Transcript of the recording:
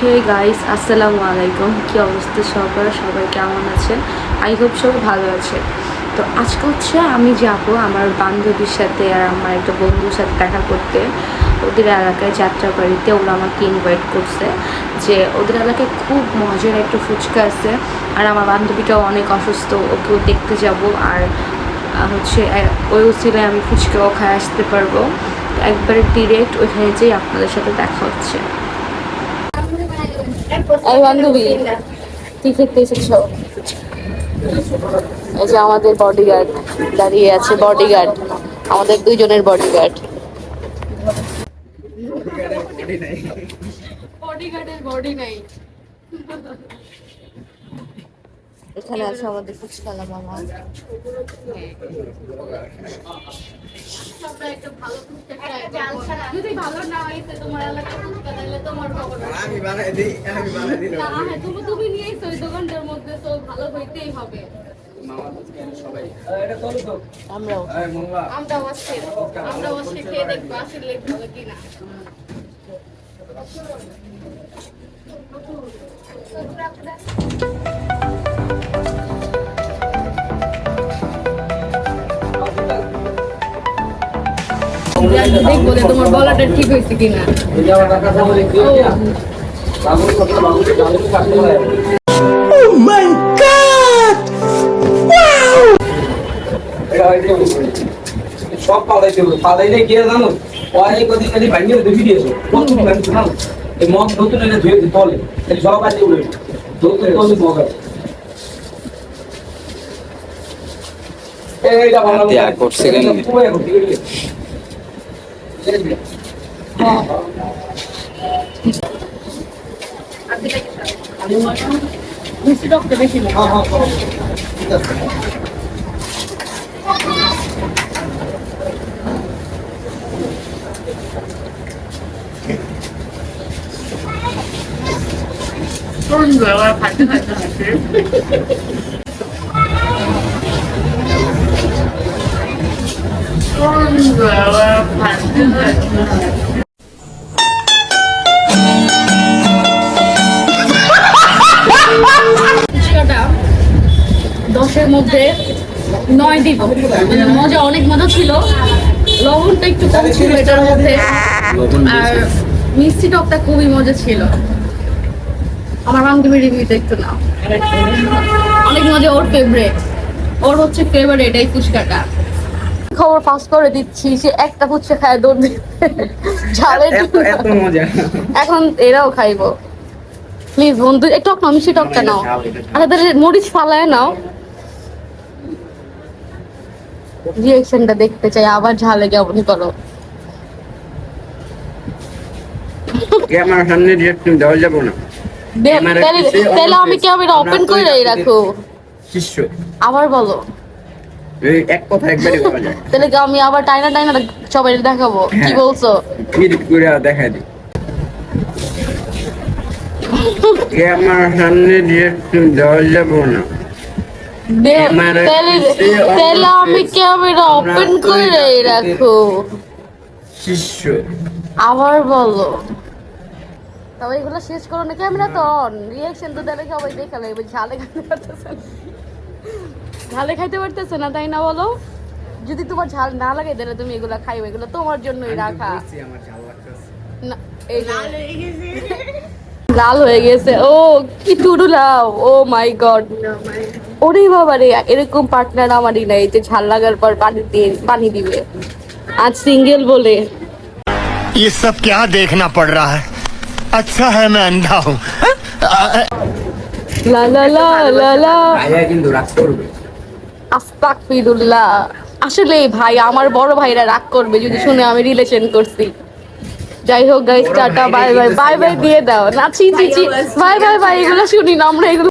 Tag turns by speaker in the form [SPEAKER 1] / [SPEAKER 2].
[SPEAKER 1] Hey guys আসসালামু আলাইকুম। কী অবস্থা সবার? সবাই কেমন আছেন? আই হোপ সবাই ভালো আছে তো আজকে হচ্ছে আমি যাব আমার বান্ধবীর সাথে আর আমার একটা বন্ধুর সাথে দেখা করতে। ওদের এলাকায় যাত্রা বাড়িতে ওরা আমাকে ইনভাইট করছে যে ওদের এলাকায় খুব মজার একটা ফুচকা আছে। আর আমার বান্ধবীটাও অনেক অসুস্থ, ওকেও দেখতে যাব। আর হচ্ছে ওই উচিলায় আমি ফুচকাও খায় আসতে পারব। একবারে ডিরেক্ট ওইখানে যেই আপনাদের সাথে দেখা হচ্ছে। এই বান্ধবী, কি খেতে এসেছ? এই যে আমাদের বডিগার্ড দাঁড়িয়ে আছে বডিগার্ড আমাদের দুইজনের বডিগার্ড
[SPEAKER 2] বডিগার্ডের বডি নাই।
[SPEAKER 1] এখানে আছে আমাদের ফুচকালা মামা।
[SPEAKER 2] না, হ্যাঁ, তুমি নিয়ে ওই দোকানটার মধ্যে তো ভালো হইতেই হবে।
[SPEAKER 1] আমরাও।
[SPEAKER 2] খেয়ে দেখব আসলে ভালো কিনা। দেখব যে তোমার বলাটা ঠিক হয়েছে কিনা।
[SPEAKER 3] সব পালাইতে হবে পালাইলে গিয়ে জানো? ওই কদিন খালি ভাঙিয়ে দেখি দিয়েছ কত ভাঙছে জানো? এই মগ নতুন এনে ধুয়ে তলে। এই সব আছে উড়ে নতুন তলে মগ আছে। এইটা বানাবো
[SPEAKER 4] ত্যাগ করছে কেন?
[SPEAKER 3] পুরো এখন ঠিক আছে
[SPEAKER 2] মিষ্টি টকটা বেশি না
[SPEAKER 3] হ্যাঁ হ্যাঁ ঠিক আছে
[SPEAKER 2] ফুচকাটা দশের মধ্যে নয় দিব। মানে মজা অনেক মজা ছিল। লবণটা একটু কম ছিল এটার মধ্যে। আর মিষ্টি টকটা খুবই মজা ছিল। আমার বান্ধবীর রিভিউটা একটু নাও। অনেক মজা ওর ফেভারেট ওর হচ্ছে ফেভারিট এই ফুচকাটা
[SPEAKER 1] খবর পাস করে দিচ্ছি সে একটা ফুচকা খায় দৌড় ঝালের
[SPEAKER 3] মজা।
[SPEAKER 1] এখন এরাও খাইবো। প্লিজ বন্ধু একটু টক নাও মিষ্টি টকটা নাও। আচ্ছা তাহলে মরিচ ফালায় নাও। রিয়েকশনটা দেখতে চাই আবার ঝালে কেমন করো।
[SPEAKER 3] আমার সামনে ডিরেক্ট দেওয়া যাব না।
[SPEAKER 1] তাহলে আমি। ক্যামেরা ওপেন করে রাখো। আবার বলো।
[SPEAKER 3] এক কথা একবারই বলা যায়।
[SPEAKER 1] তাহলে কি আমি আবার টাইনা টাইনা সবাই দেখাবো? কি
[SPEAKER 3] হ্যাঁ।
[SPEAKER 1] বলছো?
[SPEAKER 3] ক্লিক করে দেখাই দিই আমার সামনে দেওয়া যাব না?
[SPEAKER 1] তাহলে আমি ক্যামেরা ওপেন করে রাখো।
[SPEAKER 3] শিষ্য।
[SPEAKER 1] আবার বলো। তবে এগুলো শেষ করো না ক্যামেরা তো অন রিয়াকশন তো সবাই দেখা লাগবে ঝালে ঝালে খাইতে পারতেছে না তাই না বলো যদি তোমার ঝাল না লাগে তাহলে তুমি এগুলো খাইবে এগুলো তোমার জন্যই রাখা
[SPEAKER 3] আমার ঝাল লাগতেছে
[SPEAKER 1] না এই যে লাল হয়ে গেছে ও কি টুডুলাও ও মাই গড ওরে বাবা রে এরকম পার্টনার আমারই নাই যে ঝাল লাগার পর পানি দিয়ে পানি দিবে আজ সিঙ্গেল বলে
[SPEAKER 5] ये सब क्या देखना पड़ रहा है अच्छा है मैं अंधा हूँ
[SPEAKER 1] লা লা লা লা লা
[SPEAKER 3] ভাইয়া কিন্তু রাগ করবে
[SPEAKER 1] আস্তাকফিরুল্লাহ আসলে ভাই আমার বড় ভাইরা রাগ করবে যদি শুনে আমি রিলেশন করছি। যাই হোক guys tata bye bye bye bye দিয়ে দাও। না ছি ছি ছি। বাই বাই বাই এগুলো শুনি না আমরা এগুলো